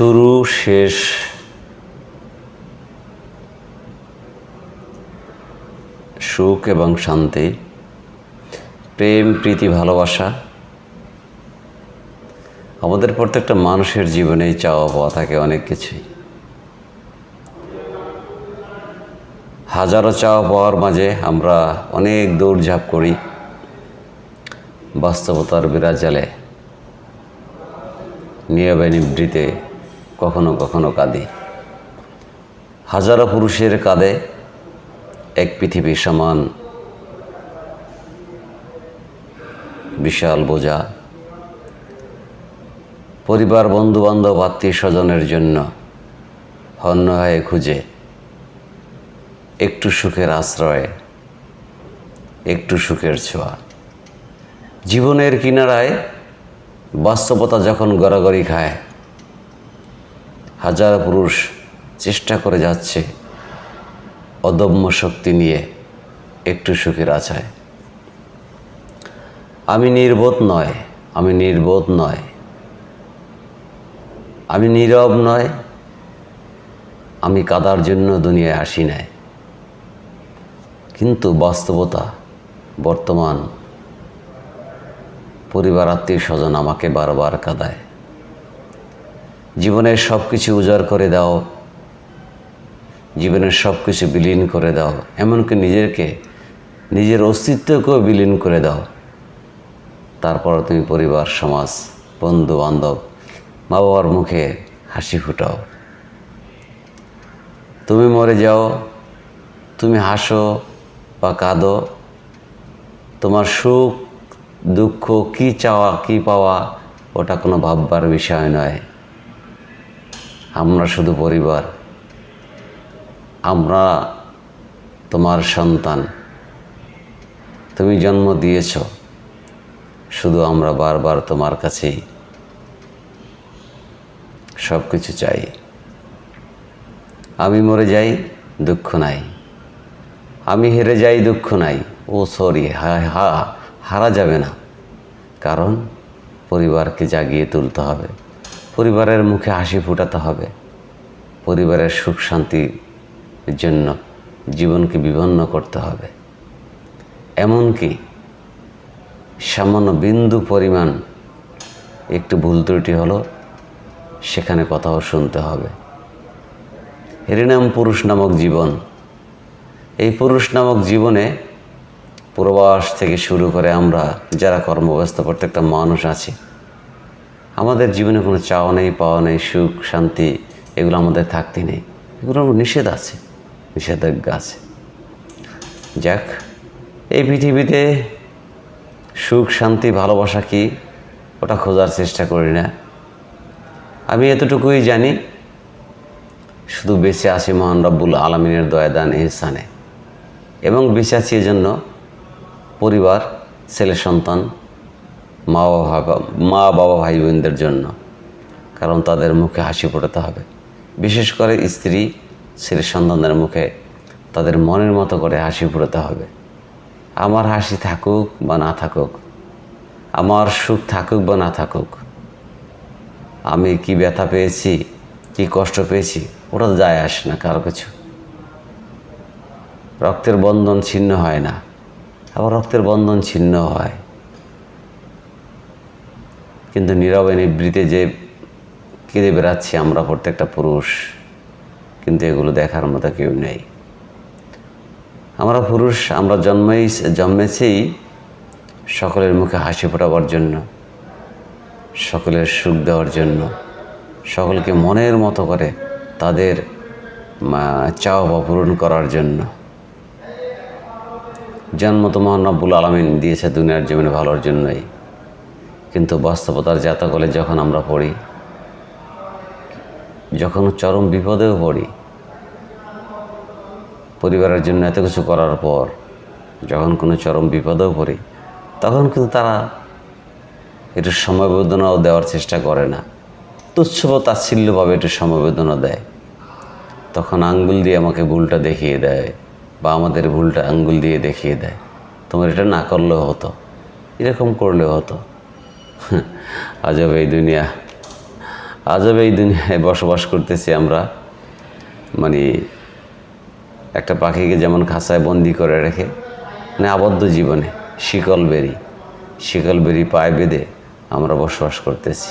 শুরু, শেষ। সুখ এবং শান্তি, প্রেম, প্রীতি, ভালোবাসা। আমাদের প্রত্যেকটা মানুষের জীবনেই চাওয়া পাওয়া থাকে অনেক কিছুই। হাজারো চাওয়া পাওয়ার মাঝে আমরা অনেক দৌড়ঝাঁপ করি বাস্তবতার বিরাজালে নীরবে নিবৃতে। কখনো কখনো কাঁদি। হাজারো পুরুষের কাঁদে, এক পৃথিবী সমান বিশাল বোঝা। পরিবার বন্ধু বান্ধব আত্মীয় স্বজনের জন্য হন্য হয়ে খুঁজে। একটু সুখের আশ্রয়ে, একটু সুখের ছোঁয়া। জীবনের কিনারায় বাস্তবতা যখন গড়াগড়ি খায় হাজার পুরুষ চেষ্টা করে যাচ্ছে অদম্য শক্তি নিয়ে একটু সুখের আছায় আমি নির্বোধ নয়, আমি নির্বোধ নয়। আমি নীরব নয়, আমি কাদার জন্য দুনিয়ায় আসি নাই। কিন্তু বাস্তবতা বর্তমান, পরিবার আত্মীয় স্বজন আমাকে বারবার কাঁদায়। জীবনের সব কিছু উজাড় করে দাও। জীবনের সব কিছু বিলীন করে দাও। এমনকি নিজেকে নিজের অস্তিত্বকেও বিলীন করে দাও। তারপর তুমি পরিবার, সমাজ বন্ধু বান্ধব মা বাবার মুখে হাসি ফুটাও। তুমি মরে যাও, তুমি হাসো বা কাঁদো, তোমার সুখ, দুঃখ কি চাওয়া, কি পাওয়া, ওটা কোনো ভাববার বিষয় নয়। আমরা শুধু পরিবার। আমরা তোমার সন্তান। তুমি জন্ম দিয়েছ। শুধু আমরা বারবার তোমার কাছেই সব কিছু চাই। আমি মরে যাই, দুঃখ নাই। আমি হেরে যাই, দুঃখ নাই। ও সরি, হা হা, হারা যাবে না। কারণ পরিবারকে জাগিয়ে তুলতে হবে। পরিবারের মুখে হাসি ফুটাতে হবে। পরিবারের সুখ শান্তির জন্য জীবনকে বিপন্ন করতে হবে। এমনকি সামান্য বিন্দু পরিমাণ একটু ভুল ত্রুটি হলো সেখানে কথাও শুনতে হবে। এরই নাম পুরুষ নামক জীবন। এই পুরুষ নামক জীবনে পূর্বাস থেকে শুরু করে আমরা যারা কর্মব্যস্ত প্রত্যেকটা মানুষ আছি আমাদের জীবনে কোনো চাওয়া নেই, পাওয়া নেই, সুখ, শান্তি, এগুলো আমাদের থাকতে নেই। এগুলো নিষেধ আছে, নিষেধাজ্ঞা আছে। যাক, এই পৃথিবীতে সুখ, শান্তি, ভালোবাসা কি, ওটা খোঁজার চেষ্টা করি না। আমি এতটুকুই জানি, শুধু বেঁচে আছি মহান রব্বুল আলমিনের দয়াদান এহসানে। এবং বেঁচে আছি এজন্য পরিবার, ছেলে, সন্তান মা বাবা মা বাবা ভাই বোনদের জন্য, কারণ তাদের মুখে হাসি ফোটাতে হবে। বিশেষ করে স্ত্রী ছেলে সন্তানদের মুখে তাদের মনের মতো করে হাসি ফোটাতে হবে। আমার হাসি থাকুক বা না থাকুক, আমার সুখ থাকুক বা না থাকুক, আমি কি ব্যথা পেয়েছি, কি কষ্ট পেয়েছি, ওটা যায় আসে না কারও কিছু। রক্তের বন্ধন ছিন্ন হয় না, আবার রক্তের বন্ধন ছিন্ন হয়। কিন্তু নীরবে নিবৃতে যে কেঁদে বেড়াচ্ছি আমরা, প্রত্যেকটা পুরুষ, কিন্তু এগুলো দেখার মতো কেউ নেই। আমরা পুরুষ, আমরা জন্মেই, জন্মেছি সকলের মুখে হাসি ফোটাবার জন্য, সকলের সুখ দেওয়ার জন্য, সকলকে মনের মতো করে তাদের চাওয়া পূরণ করার জন্য। জন্ম তো মহানব্বুল আলমিন দিয়েছে দুনিয়ার জীবনে ভালোর জন্যই। কিন্তু বাস্তবতার জাতকলে যখন আমরা পড়ি, যখন চরম বিপদেও পড়ি, পরিবারের জন্য এত কিছু করার পর যখন কোনো চরম বিপদেও পড়ি, তখন কিন্তু তারা একটু সমবেদনাও দেওয়ার চেষ্টা করে না। তুচ্ছ বা তাচ্ছিল্যভাবে একটু সমবেদনা দেয়। তখন আঙ্গুল দিয়ে আমাকে ভুলটা দেখিয়ে দেয় বা আমাদের ভুলটা আঙ্গুল দিয়ে দেখিয়ে দেয়। তোমার এটা না করলেও হতো, এরকম করলেও হতো। আজব এই দুনিয়া। আজব এই দুনিয়ায় বসবাস করতেছি আমরা। মানে একটা পাখিকে যেমন খাঁচায় বন্দি করে রেখে মানে আবদ্ধ জীবনে, শিকল বেরি শিকল বেরি পায়ে বেঁধে আমরা বসবাস করতেছি।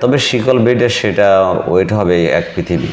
তবে শিকল বেডের সেটা ওয়েট হবে এক পৃথিবী।